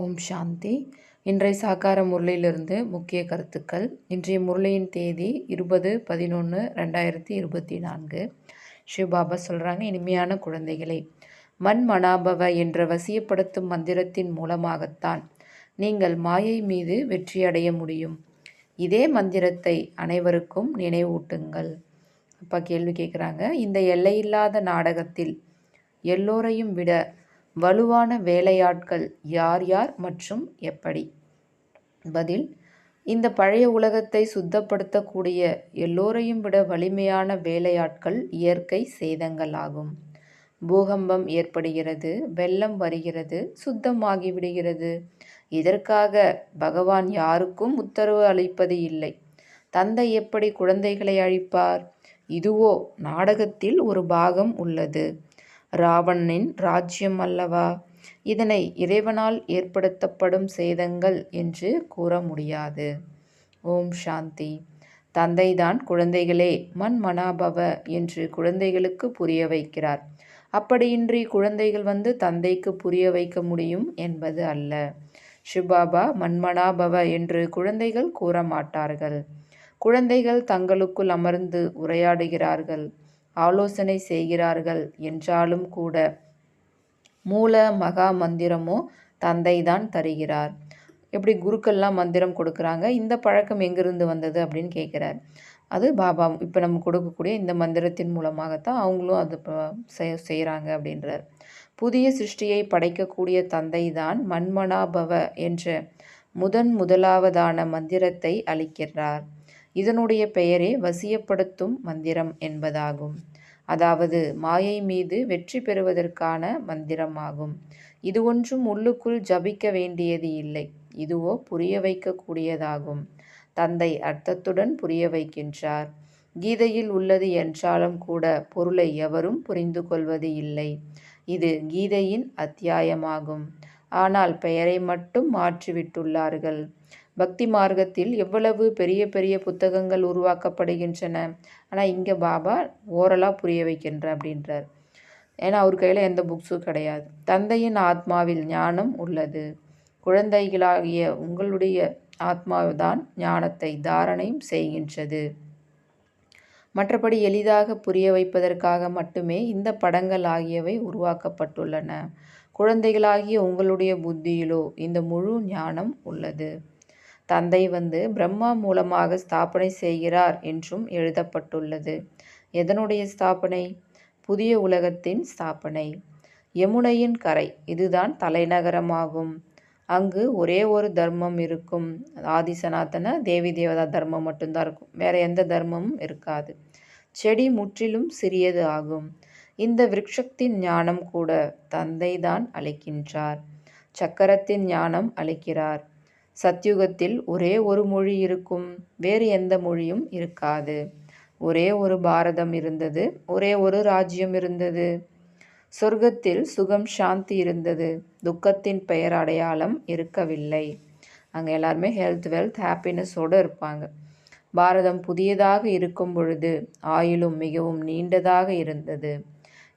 ஓம் சாந்தி. இன்றைய சாக்கார முரளியிலிருந்து முக்கிய கருத்துக்கள். இன்றைய முரளியின் தேதி இருபது பதினொன்று ரெண்டாயிரத்தி இருபத்தி நான்கு. சிவபாபா சொல்கிறாங்க இனிமையான குழந்தைகளை மண் மனாபவ என்ற வசியப்படுத்தும் மந்திரத்தின் மூலமாகத்தான் நீங்கள் மாயை மீது வெற்றியடைய முடியும். இதே மந்திரத்தை அனைவருக்கும் நினைவூட்டுங்கள். அப்பா கேள்வி கேட்குறாங்க இந்த எல்லையில்லாத நாடகத்தில் எல்லோரையும் விட வலுவான வேலையாட்கள் யார் யார் மற்றும் எப்படி? பதில் இந்த பழைய உலகத்தை சுத்தப்படுத்தக்கூடிய எல்லோரையும் விட வலிமையான வேலையாட்கள் இயற்கை சேதங்கள் ஆகும். பூகம்பம் ஏற்படுகிறது வெள்ளம் வருகிறது சுத்தமாகி விடுகிறது இதற்காக பகவான் யாருக்கும் உத்தரவு அளிப்பது இல்லை. தந்தை எப்படி குழந்தைகளை அழிப்பார்? இதுவோ நாடகத்தில் ஒரு பாகம் உள்ளது. ராவணனின் ராஜ்யம் அல்லவா இதனை இறைவனால் ஏற்படுத்தப்படும் சேதங்கள் என்று கூற முடியாது. ஓம் சாந்தி. தந்தைதான் குழந்தைகளே மண் மனாபவ என்று குழந்தைகளுக்கு புரிய வைக்கிறார். அப்படியின்றி குழந்தைகள் வந்து தந்தைக்கு புரிய வைக்க முடியும் என்பது அல்ல. ஷிபாபா மண்மனாபவ என்று குழந்தைகள் கூற மாட்டார்கள். குழந்தைகள் தங்களுக்குள் அமர்ந்து உரையாடுகிறார்கள். ஆலோசனை செய்கிறார்கள் என்றாலும் கூட மூல மகா மந்திரமோ தந்தை தான் தருகிறார். எப்படி குருக்கள்லாம் மந்திரம் கொடுக்குறாங்க? இந்த பழக்கம் எங்கிருந்து வந்தது அப்படின்னு கேட்குறார். அது பாபா இப்போ நம்ம கொடுக்கக்கூடிய இந்த மந்திரத்தின் மூலமாகத்தான் அவங்களும் அது செய்கிறாங்க அப்படின்றார். புதிய சிருஷ்டியை படைக்கக்கூடிய தந்தை தான் மண்மனாபவ என்ற முதன் முதலாவதான மந்திரத்தை அளிக்கிறார். இதனுடைய பெயரே வசியப்படுத்தும் மந்திரம் என்பதாகும். அதாவது மாயை மீது வெற்றி பெறுவதற்கான மந்திரமாகும். இது ஒன்றும் உள்ளுக்குள் ஜபிக்க வேண்டியது இல்லை. இதுவோ புரிய வைக்கக்கூடியதாகும். தந்தை அர்த்தத்துடன் புரிய வைக்கின்றார். கீதையில் உள்ளது என்றாலும் கூட பொருளை எவரும் புரிந்து கொள்வது இல்லை. இது கீதையின் அத்தியாயமாகும். ஆனால் பெயரை மட்டும் மாற்றிவிட்டுள்ளார்கள். பக்தி மார்க்கத்தில் எவ்வளவு பெரிய பெரிய புத்தகங்கள் உருவாக்கப்படுகின்றன? ஆனால் இங்கே பாபா ஓரலாக புரிய வைக்கின்ற அப்படின்றார். ஏன்னா அவர் கையில் எந்த புக்ஸும் கிடையாது. தந்தையின் ஆத்மாவில் ஞானம் உள்ளது. குழந்தைகளாகிய உங்களுடைய ஆத்மாதான் ஞானத்தை தாரணையும் செய்கின்றது. மற்றபடி எளிதாக புரிய வைப்பதற்காக மட்டுமே இந்த படங்கள் ஆகியவை உருவாக்கப்பட்டுள்ளன. குழந்தைகளாகிய உங்களுடைய புத்தியிலோ இந்த முழு ஞானம் உள்ளது. தந்தை வந்து பிரம்மா மூலமாக ஸ்தாபனை செய்கிறார் என்றும் எழுதப்பட்டுள்ளது. எதனுடைய ஸ்தாபனை? புதிய உலகத்தின் ஸ்தாபனை. யமுனையின் கரை. இதுதான் தலைநகரமாகும். அங்கு ஒரே ஒரு தர்மம் இருக்கும். ஆதிசனாத்தன தேவி தேவதா தர்மம் மட்டும்தான் இருக்கும். வேற எந்த தர்மமும் இருக்காது. செடி முற்றிலும் சிறியது ஆகும். இந்த விருட்சத்தின் ஞானம் கூட தந்தை தான் அளிக்கின்றார். சக்கரத்தின் ஞானம் அழைக்கிறார் சத்யுகத்தில் ஒரே ஒரு மொழி இருக்கும். வேறு எந்த மொழியும் இருக்காது. ஒரே ஒரு பாரதம் இருந்தது. ஒரே ஒரு ராஜ்யம் இருந்தது. சொர்க்கத்தில் சுகம் சாந்தி இருந்தது. துக்கத்தின் பெயர் அடையாளம் இருக்கவில்லை. அங்கே எல்லாருமே ஹெல்த் வெல்த் ஹாப்பினஸோடு இருப்பாங்க. பாரதம் புதியதாக இருக்கும் பொழுது ஆயுளும் மிகவும் நீண்டதாக இருந்தது.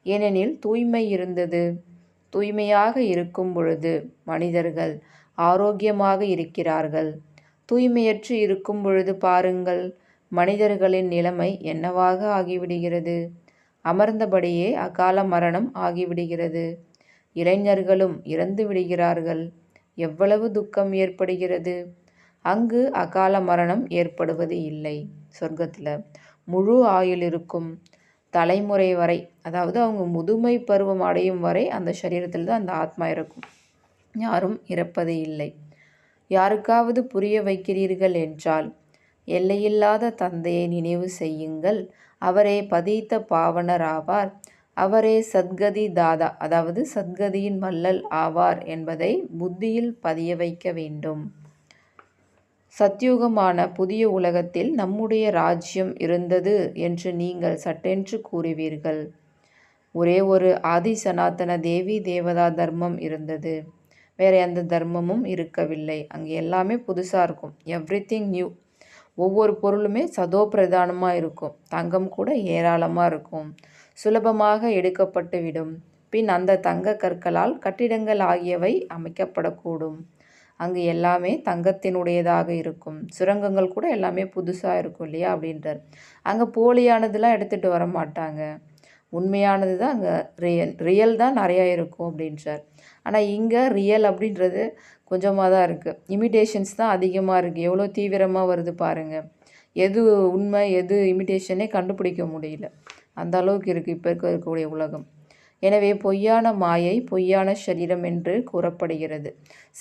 ஏனெனில் தூய்மை இருந்தது. தூய்மையாக இருக்கும் பொழுது மனிதர்கள் ஆரோக்கியமாக இருக்கிறார்கள். தூய்மையற்று இருக்கும் பொழுது பாருங்கள் மனிதர்களின் நிலைமை என்னவாக ஆகிவிடுகிறது? அமர்ந்தபடியே அகால மரணம் ஆகிவிடுகிறது. இளைஞர்களும் இறந்து விடுகிறார்கள். எவ்வளவு துக்கம் ஏற்படுகிறது? அங்கு அகால மரணம் ஏற்படுவது இல்லை. சொர்க்கத்தில் முழு ஆயுள் இருக்கும். தலைமுறை வரை அதாவது அவங்க முதுமை பருவம் அடையும் வரை அந்த சரீரத்தில் தான் அந்த ஆத்மா இருக்கும். யாரும் இறப்பது இல்லை. யாருக்காவது புரிய வைக்கிறீர்கள் என்றால் எல்லையில்லாத தந்தையை நினைவு செய்யுங்கள். அவரே பதித்த பாவனர் ஆவார் அவரே சத்கதி தாதா அதாவது சத்கதியின் மல்லல் ஆவார் என்பதை புத்தியில் பதிய வைக்க வேண்டும். சத்யுகமான புதிய உலகத்தில் நம்முடைய ராஜ்யம் இருந்தது என்று நீங்கள் சட்டென்று கூறுவீர்கள். ஒரே ஒரு ஆதி சனாதன தேவி தேவதா தர்மம் இருந்தது. வேறு எந்த தர்மமும் இருக்கவில்லை. அங்கே எல்லாமே புதுசாக இருக்கும். எவ்ரி திங் நியூ ஒவ்வொரு பொருளுமே சதோ பிரதானமாக இருக்கும். தங்கம் கூட ஏராளமாக இருக்கும். சுலபமாக எடுக்கப்பட்டு விடும். பின் அந்த தங்க கற்களால் கட்டிடங்கள் ஆகியவை அமைக்கப்படக்கூடும். அங்கு எல்லாமே தங்கத்தினுடையதாக இருக்கும். சுரங்கங்கள் கூட எல்லாமே புதுசாக இருக்கும் இல்லையா அப்படின்றார். அங்கே போலியானதுலாம் எடுத்துகிட்டு வர மாட்டாங்க. உண்மையானது தான் அங்கே ரியல் ரியல் தான் நிறையா இருக்கும் அப்படின்றார் ஆனால் இங்கே ரியல் அப்படின்றது கொஞ்சமாக தான் இருக்குது இமிடேஷன்ஸ் தான் அதிகமாக இருக்குது எவ்வளோ தீவிரமாக வருது பாருங்கள் எது உண்மை எது இமிடேஷனே கண்டுபிடிக்க முடியல. அந்த அளவுக்கு இருக்குது இப்போ இருக்க இருக்கக்கூடிய உலகம். எனவே பொய்யான மாயை பொய்யான சரீரம் என்று கூறப்படுகிறது.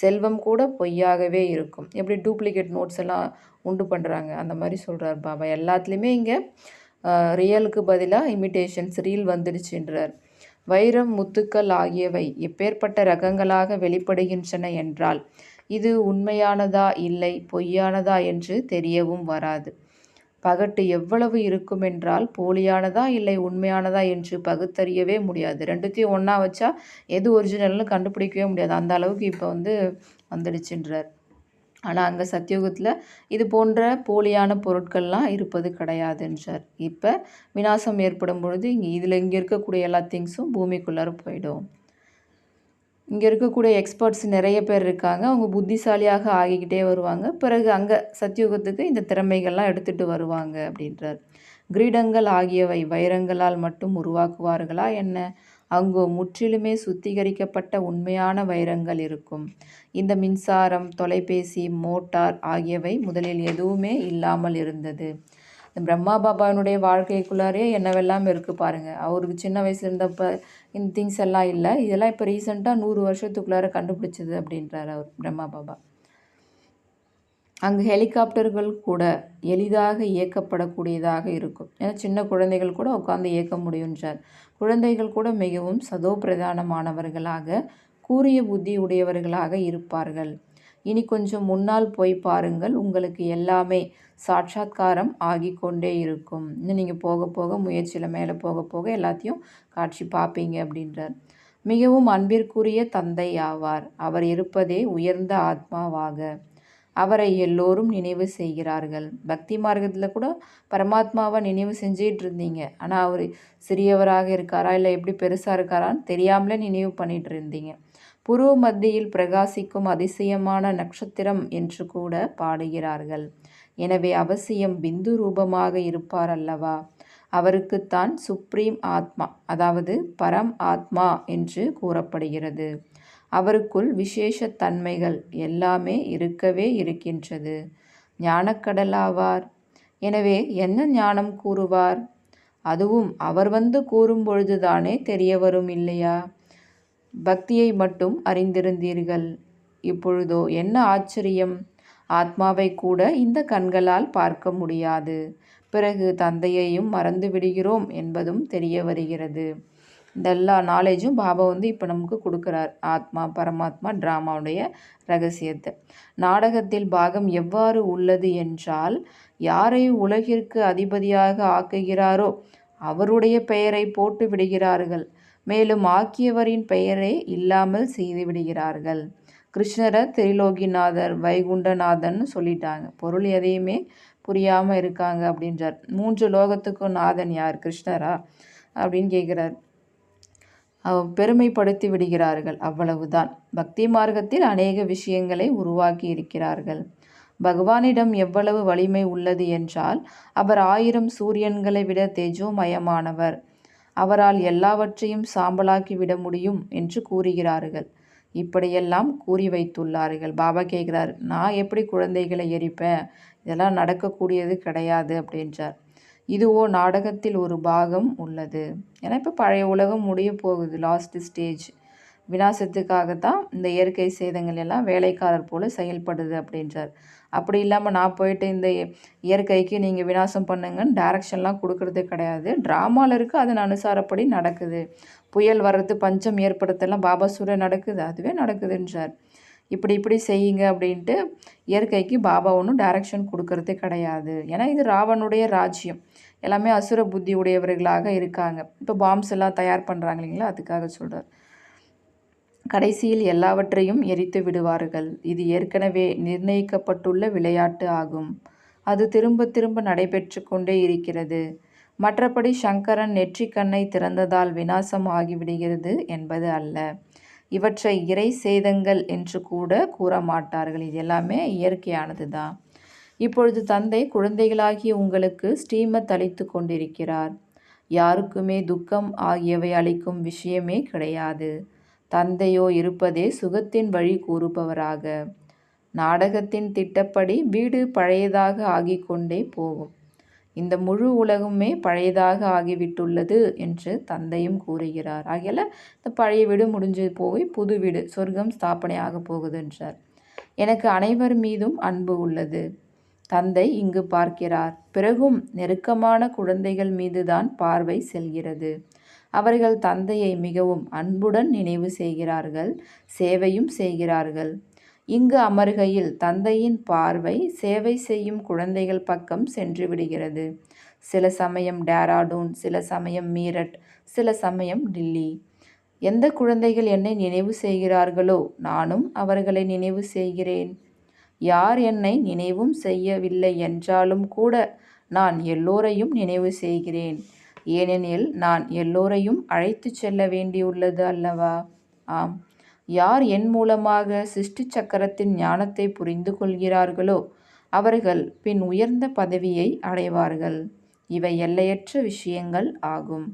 செல்வம் கூட பொய்யாகவே இருக்கும். எப்படி டூப்ளிகேட் நோட்ஸ் எல்லாம் உண்டு பண்ணுறாங்க அந்த மாதிரி சொல்கிறார் பாபா. எல்லாத்துலேயுமே இங்கே ரியலுக்கு பதிலாக இமிட்டேஷன்ஸ் ரீல் வந்துடுச்சுன்றார். வைரம் முத்துக்கள் ஆகியவை எப்பேற்பட்ட ரகங்களாக வெளிப்படுகின்றன என்றால் இது உண்மையானதா இல்லை பொய்யானதா என்று தெரியவும் வராது. பகட்டு எவ்வளவு இருக்கும் என்றால் போலியானதா இல்லை உண்மையானதா என்று பகுத்தறியவே முடியாது. ரெண்டுத்தையும் ஒன்றா வச்சா எது ஒரிஜினல்னு கண்டுபிடிக்கவே முடியாது. அந்த அளவுக்கு இப்போ வந்து வந்துடுச்சுன்றார். ஆனால் அங்கே சத்தியுகத்தில் இது போன்ற போலியான பொருட்கள்லாம் இருப்பது கிடையாதுன்றார் இப்போ விநாசம் ஏற்படும் பொழுது இங்கே இதில் இங்கே இருக்கக்கூடிய எல்லா திங்ஸும் பூமிக்குள்ளார போயிடும். இங்கே இருக்கக்கூடிய எக்ஸ்பர்ட்ஸ் நிறைய பேர் இருக்காங்க. அவங்க புத்திசாலியாக ஆகிக்கிட்டே வருவாங்க. பிறகு அங்கே சத்தியுகத்துக்கு இந்த திறமைகள்லாம் எடுத்துகிட்டு வருவாங்க அப்படின்றார். கிரீடங்கள் ஆகியவை வைரங்களால் மட்டும் உருவாக்குவார்களா என்ன? அங்கு முற்றிலுமே சுத்திகரிக்கப்பட்ட உண்மையான வைரங்கள் இருக்கும். இந்த மின்சாரம் தொலைபேசி மோட்டார் ஆகியவை முதலில் எதுவுமே இல்லாமல் இருந்தது. இந்த பிரம்மா பாபாவினுடைய வாழ்க்கைக்குள்ளாரே என்னவெல்லாம் இருக்குது பாருங்கள் அவருக்கு சின்ன வயசுல இருந்தப்போ இந்த திங்ஸ் எல்லாம் இல்லை. இதெல்லாம் இப்போ ரீசெண்டாக நூறு வருஷத்துக்குள்ளார கண்டுபிடிச்சது அப்படின்றார் அவர் பிரம்மா பாபா. அங்கு ஹெலிகாப்டர்கள் கூட எளிதாக இயக்கப்படக்கூடியதாக இருக்கும். ஏன்னா சின்ன குழந்தைகள் கூட உட்காந்து இயக்க முடியுன்றார். குழந்தைகள் கூட மிகவும் சதோ பிரதானமானவர்களாக கூறிய புத்தி உடையவர்களாக இருப்பார்கள். இனி கொஞ்சம் முன்னால் போய் பாருங்கள். உங்களுக்கு எல்லாமே சாட்சாத்காரம் ஆகி கொண்டே இருக்கும். இன்னும் நீங்கள் போக போக முயற்சியில் மேலே போக போக எல்லாத்தையும் காட்சி பார்ப்பீங்க அப்படின்றார். மிகவும் அன்பிற்குரிய தந்தை ஆவார். அவர் இருப்பதே உயர்ந்த ஆத்மாவாக. அவரை எல்லோரும் நினைவு செய்கிறார்கள். பக்தி மார்க்கத்தில் கூட பரமாத்மாவை நினைவு செஞ்சிட்டு இருந்தீங்க. ஆனால் அவர் சிறியவராக இருக்காரா? இல்லை எப்படி பெருசாக இருக்காரான்னு தெரியாமலே நினைவு பண்ணிகிட்டு இருந்தீங்க. புருவ மத்தியில் பிரகாசிக்கும் அதிசயமான நட்சத்திரம் என்று கூட பாடுகிறார்கள். எனவே அவசியம் பிந்து ரூபமாக இருப்பார் அல்லவா? அவருக்குத்தான் சுப்ரீம் ஆத்மா அதாவது பரம் ஆத்மா என்று கூறப்படுகிறது. அவருக்குள் விசேஷ தன்மைகள் எல்லாமே இருக்கவே இருக்கின்றது. ஞானக்கடலாவார். எனவே என்ன ஞானம் கூறுவார்? அதுவும் அவர் வந்து கூறும் பொழுதுதானே தெரிய வரும் இல்லையா? பக்தியை மட்டும் அறிந்திருந்தீர்கள். இப்பொழுதோ என்ன ஆச்சரியம்? ஆத்மாவை கூட இந்த கண்களால் பார்க்க முடியாது. பிறகு தந்தையையும் மறந்து விடுகிறோம் என்பதும் தெரிய வருகிறது. இந்த எல்லா நாலேஜும் பாபா வந்து இப்போ நமக்கு கொடுக்குறார். ஆத்மா பரமாத்மா ட்ராமாவுடைய ரகசியத்தை. நாடகத்தில் பாகம் எவ்வாறு உள்ளது என்றால் யாரை உலகிற்கு அதிபதியாக ஆக்குகிறாரோ அவருடைய பெயரை போட்டு விடுகிறார்கள். மேலும் ஆக்கியவரின் பெயரை இல்லாமல் செய்து விடுகிறார்கள். கிருஷ்ணரை திரிலோகிநாதர் வைகுண்டநாதன் சொல்லிட்டாங்க. பொருள் எதையுமே புரியாமல் இருக்காங்க அப்படின்றார். மூன்று லோகத்துக்கும் நாதன் யார்? கிருஷ்ணரா? அப்படின்னு கேட்குறார் பெருமைப்படுத்தி விடுகிறார்கள். அவ்வளவுதான். பக்தி மார்க்கத்தில் அநேக விஷயங்களை உருவாக்கி இருக்கிறார்கள். பகவானிடம் எவ்வளவு வலிமை உள்ளது என்றால் அவர் ஆயிரம் சூரியன்களை விட தேஜோமயமானவர். அவரால் எல்லாவற்றையும் சாம்பலாக்கி விட முடியும் என்று கூறுகிறார்கள். இப்படியெல்லாம் கூறி வைத்துள்ளார்கள். பாபா கேட்குறார் நான் எப்படி குழந்தைகளை எரிப்பேன்? இதெல்லாம் நடக்கக்கூடியது கிடையாது அப்படின்றார். இதுவோ நாடகத்தில் ஒரு பாகம் உள்ளது. ஏன்னா இப்போ பழைய உலகம் முடிய போகுது. லாஸ்ட் ஸ்டேஜ் விநாசத்துக்காக தான் இந்த இயற்கை சேதங்கள் எல்லாம் வேலைக்காரர் போல் செயல்படுது அப்படின்றார். அப்படி இல்லாமல் நான் போயிட்டு இந்த இயற்கைக்கு நீங்கள் விநாசம் பண்ணுங்கன்னு டைரக்ஷன்லாம் கொடுக்கறது கிடையாது. ட்ராமாவில் இருக்குது அதன் அனுசாரப்படி நடக்குது. புயல் வர்றது பஞ்சம் ஏற்படுத்தலாம் பாபாசூர நடக்குது அதுவே நடக்குதுன்றார். இப்படி இப்படி செய்யுங்க அப்படின்ட்டு இயற்கைக்கு பாபா ஒன்றும் டைரக்ஷன் கொடுக்கறதே கிடையாது. ஏன்னா இது ராவனுடைய ராஜ்யம். எல்லாமே அசுர புத்தி உடையவர்களாக இருக்காங்க. இப்போ பாம்ஸ் எல்லாம் தயார் பண்ணுறாங்க இல்லைங்களா? அதுக்காக சொல்கிறார் கடைசியில் எல்லாவற்றையும் எரித்து விடுவார்கள். இது ஏற்கனவே நிர்ணயிக்கப்பட்டுள்ள விளையாட்டு ஆகும். அது திரும்ப திரும்ப நடைபெற்று கொண்டே இருக்கிறது. மற்றபடி சங்கரன் நெற்றிக்கண்ணை திறந்ததால் விநாசம் ஆகிவிடுகிறது என்பது அல்ல. இவற்றை இறை சேதங்கள் என்று கூட கூற மாட்டார்கள் இது எல்லாமே இயற்கையானது தான் இப்பொழுது தந்தை குழந்தைகளாகிய உங்களுக்கு ஸ்ரீமத் அளித்து கொண்டிருக்கிறார். யாருக்குமே துக்கம் ஆகியவை அளிக்கும் விஷயமே கிடையாது. தந்தையோ இருப்பதே சுகத்தின் வழி கூறுபவராக. நாடகத்தின் திட்டப்படி வீடு பழையதாக ஆகிக்கொண்டே போகும். இந்த முழு உலகமே பழையதாக ஆகிவிட்டுள்ளது என்று தந்தையும் கூறுகிறார். ஆகையால் இந்த பழைய வீடு முடிஞ்சு போய் புது வீடு சொர்க்கம் ஸ்தாபனையாக போகுது என்றார். எனக்கு அனைவர் மீதும் அன்பு உள்ளது. தந்தை இங்கு பார்க்கிறார். பிறகும் நெருக்கமான குழந்தைகள் மீதுதான் பார்வை செல்கிறது. அவர்கள் தந்தையை மிகவும் அன்புடன் நினைவு செய்கிறார்கள் சேவையும் செய்கிறார்கள். இங்கு அமருகையில் தந்தையின் பார்வை சேவை செய்யும் குழந்தைகள் பக்கம் சென்று விடுகிறது. சில சமயம் டேராடூன் சில சமயம் மீரட் சில சமயம் டில்லி. எந்த குழந்தைகள் என்னை நினைவு செய்கிறார்களோ நானும் அவர்களை நினைவு செய்கிறேன். யார் என்னை நினைவும் செய்யவில்லை என்றாலும் கூட நான் எல்லோரையும் நினைவு செய்கிறேன். ஏனெனில் நான் எல்லோரையும் அழைத்து செல்ல வேண்டியுள்ளது அல்லவா? ஆம். யார் என் மூலமாக சிருஷ்டி சக்கரத்தின் ஞானத்தை புரிந்து கொள்கிறார்களோ அவர்கள் பின் உயர்ந்த பதவியை அடைவார்கள். இவை எல்லையற்ற விஷயங்கள் ஆகும்.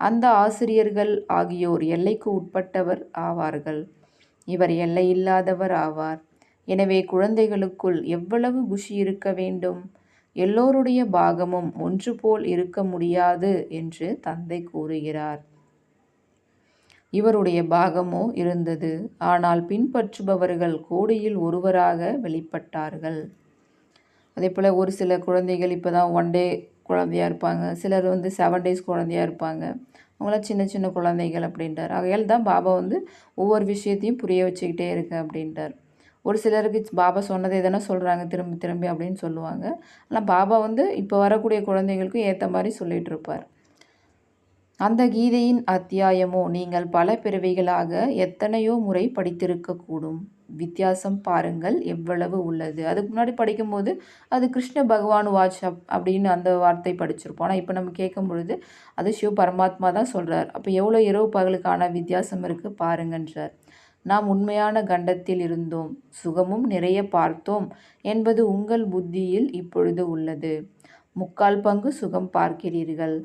அந்த ஆசிரியர்கள் ஆகியோர் எல்லைக்கு உட்பட்டவர் ஆவார்கள். இவர் எல்லையில்லாதவர் ஆவார். எனவே குழந்தைகளுக்குள் எவ்வளவு குஷி இருக்க வேண்டும்? எல்லோருடைய பாகமும் ஒன்று போல் இருக்க முடியாது என்று தந்தை கூறுகிறார். இவருடைய பாகமோ இருந்தது. ஆனால் பின்பற்றுபவர்கள் கோடியில் ஒருவராக வெளிப்பட்டார்கள். அதே போல் ஒரு சில குழந்தைகள் இப்போ தான் ஒன் டே குழந்தையாக இருப்பாங்க. சிலர் வந்து செவன் டேஸ் குழந்தையாக இருப்பாங்க. அவங்களாம் சின்ன சின்ன குழந்தைகள் அப்படின்றார். ஆகையால் தான் பாபா வந்து ஒவ்வொரு விஷயத்தையும் புரிய வச்சுக்கிட்டே இருக்கு அப்படின்றார். ஒரு சிலருக்கு பாபா சொன்னதை தானே சொல்கிறாங்க திரும்பி திரும்பி அப்படின்னு சொல்லுவாங்க. ஆனால் பாபா வந்து இப்போ வரக்கூடிய குழந்தைகளுக்கும் ஏற்ற மாதிரி சொல்லிகிட்டு இருப்பார். அந்த கீதையின் அத்தியாயமோ நீங்கள் பல பிறவிகளாக எத்தனையோ முறை படித்திருக்கக்கூடும். வித்தியாசம் பாருங்கள் எவ்வளவு உள்ளது. அதுக்கு முன்னாடி படிக்கும்போது அது கிருஷ்ண பகவான் வாட்ச் அப் அப்படின்னு அந்த வார்த்தை படிச்சிருப்போம். ஆனால் இப்போ நம்ம கேட்கும் பொழுது அது சிவ பரமாத்மா தான் சொல்கிறார் அப்போ எவ்வளோ இரவு பகலுக்கான வித்தியாசம் இருக்குது பாருங்கன்றார். நாம் உண்மையான கண்டத்தில் இருந்தோம் சுகமும் நிறைய பார்த்தோம் என்பது உங்கள் புத்தியில் இப்பொழுது உள்ளது. முக்கால் பங்கு சுகம் பார்க்கிறீர்கள்.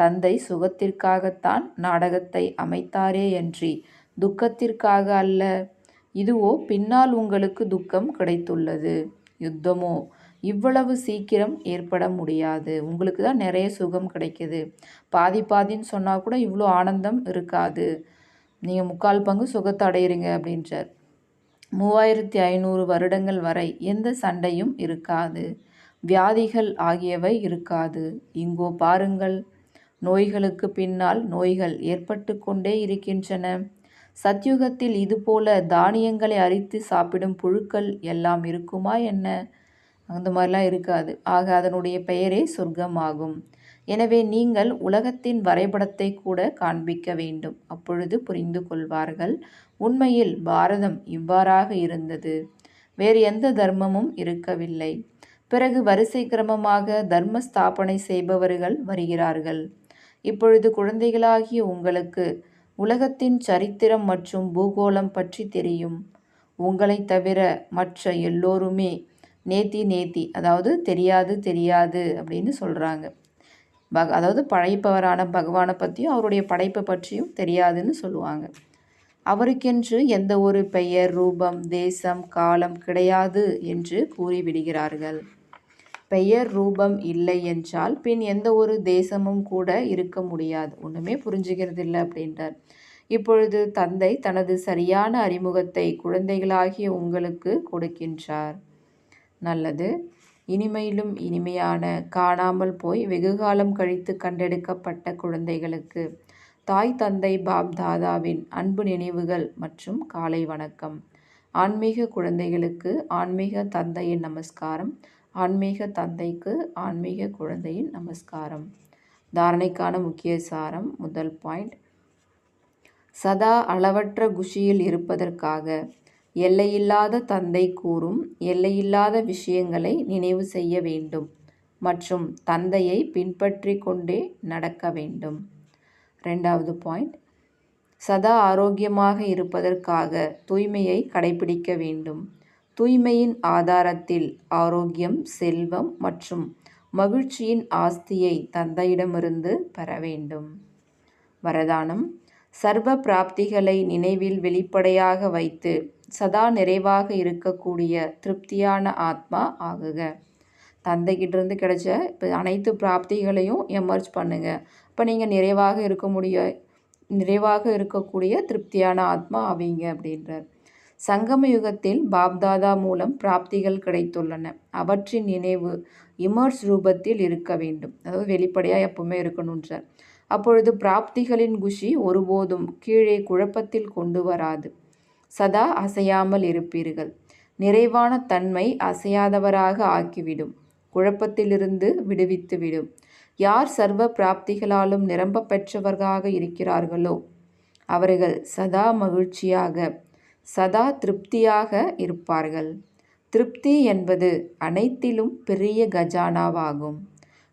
தந்தை சுகத்திற்காகத்தான் நாடகத்தை அமைத்தாரேயன்றி துக்கத்திற்காக அல்ல. இதுவோ பின்னால் உங்களுக்கு துக்கம் கிடைத்துள்ளது. யுத்தமோ இவ்வளவு சீக்கிரம் ஏற்பட முடியாது. உங்களுக்கு தான் நிறைய சுகம் கிடைக்கிது. பாதி பாதின்னு சொன்னால் கூட இவ்வளோ ஆனந்தம் இருக்காது. நீங்கள் முக்கால் பங்கு சுகத்தை அடையிறீங்க அப்படின்றார். மூவாயிரத்தி ஐநூறு வருடங்கள் வரை எந்த சண்டையும் இருக்காது. வியாதிகள் ஆகியவை இருக்காது. இங்கோ பாருங்கள். நோய்களுக்கு பின்னால் நோய்கள் ஏற்பட்டு கொண்டே இருக்கின்றன. சத்யுகத்தில் இதுபோல தானியங்களை அரித்து சாப்பிடும் புழுக்கள் எல்லாம் இருக்குமா என்ன? அந்த மாதிரிலாம் இருக்காது. ஆக அதனுடைய பெயரே சொர்க்கமாகும் எனவே நீங்கள் உலகத்தின் வரைபடத்தை கூட காண்பிக்க வேண்டும். அப்பொழுது புரிந்து கொள்வார்கள். உண்மையில் பாரதம் இவ்வாறாக இருந்தது. வேறு எந்த தர்மமும் இருக்கவில்லை. பிறகு வரிசை கிரமமாக தர்ம ஸ்தாபனை செய்பவர்கள் வருகிறார்கள். இப்பொழுது குழந்தைகளாகிய உங்களுக்கு உலகத்தின் சரித்திரம் மற்றும் பூகோளம் பற்றி தெரியும். உங்களை தவிர மற்ற எல்லோருமே நேத்தி நேத்தி அதாவது தெரியாது தெரியாது அப்படின்னு சொல்கிறாங்க பக அதாவது படைப்பவரான பகவானை பற்றியும் அவருடைய படைப்பை பற்றியும் தெரியாதுன்னு சொல்லுவாங்க. அவருக்கென்று எந்த ஒரு பெயர் ரூபம் தேசம் காலம் கிடையாது என்று கூறிவிடுகிறார்கள் பெயர் ரூபம் இல்லை என்றால் பின் எந்த ஒரு தேசமும் கூட இருக்க முடியாது. ஒன்றுமே புரிஞ்சுக்கிறது இல்லை அப்படின்றார். இப்பொழுது தந்தை தனது சரியான அறிமுகத்தை குழந்தைகளாகிய உங்களுக்கு கொடுக்கின்றார். நல்லது. இனிமையிலும் இனிமையான காணாமல் போய் வெகுகாலம் கழித்து கண்டெடுக்கப்பட்ட குழந்தைகளுக்கு தாய் தந்தை பாப் தாதாவின் அன்பு நினைவுகள் மற்றும் காலை வணக்கம். ஆன்மீக குழந்தைகளுக்கு ஆன்மீக தந்தையின் நமஸ்காரம். ஆன்மீக தந்தைக்கு ஆன்மீக குழந்தையின் நமஸ்காரம். தாரணைக்கான முக்கிய சாரம் முதல் பாயிண்ட். சதா அளவற்ற குஷியில் இருப்பதற்காக எல்லையில்லாத தந்தை கூறும் எல்லையில்லாத விஷயங்களை நினைவு செய்ய வேண்டும் மற்றும் தந்தையை பின்பற்றி கொண்டே நடக்க வேண்டும். ரெண்டாவது பாயிண்ட். சதா ஆரோக்கியமாக இருப்பதற்காக தூய்மையை கடைபிடிக்க வேண்டும். தூய்மையின் ஆதாரத்தில் ஆரோக்கியம் செல்வம் மற்றும் மகிழ்ச்சியின் ஆஸ்தியை தந்தையிடமிருந்து பெற வேண்டும். வரதானம். சர்வ பிராப்திகளை நினைவில் வெளிப்படையாக வைத்து சதா நிறைவாக இருக்கக்கூடிய திருப்தியான ஆத்மா ஆகுக. தந்தைக்கிட்டேருந்து கிடைச்ச இப்போ அனைத்து பிராப்திகளையும் எமர்ஜ் பண்ணுங்கள் இப்போ நீங்கள் நிறைவாக இருக்க முடிய நிறைவாக இருக்கக்கூடிய திருப்தியான ஆத்மா ஆவீங்க அப்படின்றார். சங்கம யுகத்தில் பாப்தாதா மூலம் பிராப்திகள் கிடைத்துள்ளன. அவற்றின் நினைவு இமர்ஸ் ரூபத்தில் இருக்க வேண்டும். அதாவது வெளிப்படையாக எப்பவுமே இருக்கணுன்றார் அப்பொழுது பிராப்திகளின் குஷி ஒருபோதும் கீழே குழப்பத்தில் கொண்டு வராது. சதா அசையாமல் இருப்பீர்கள். நிறைவான தன்மை அசையாதவராக ஆக்கிவிடும். குழப்பத்திலிருந்து விடுவித்துவிடும். யார் சர்வ பிராப்திகளாலும் நிரம்ப பெற்றவர்களாக இருக்கிறார்களோ அவர்கள் சதா மகிழ்ச்சியாக சதா திருப்தியாக இருப்பார்கள். திருப்தி என்பது அனைத்திலும் பெரிய கஜானாவாகும்.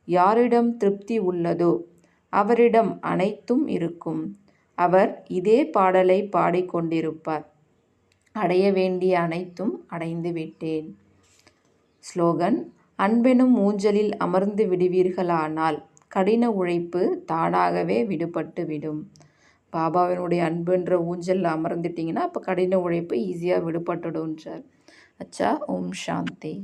யாரிடம் திருப்தி உள்ளதோ அவரிடம் அனைத்தும் இருக்கும். அவர் இதே பாடலை பாடிக்கொண்டிருப்பார். அடைய வேண்டிய அனைத்தும் அடைந்து விட்டேன். ஸ்லோகன் அன்பெனும் ஊஞ்சலில் அமர்ந்து விடுவீர்களானால் கடின உழைப்பு தானாகவே விடுபட்டுவிடும். பாபாவினுடைய அன்புன்ற ஊஞ்சலில் அமர்ந்துட்டிங்கன்னா அப்போ கடின உழைப்பு ஈஸியாக விடுபட்டுடும்ன்றார். அச்சா ஓம் சாந்தி.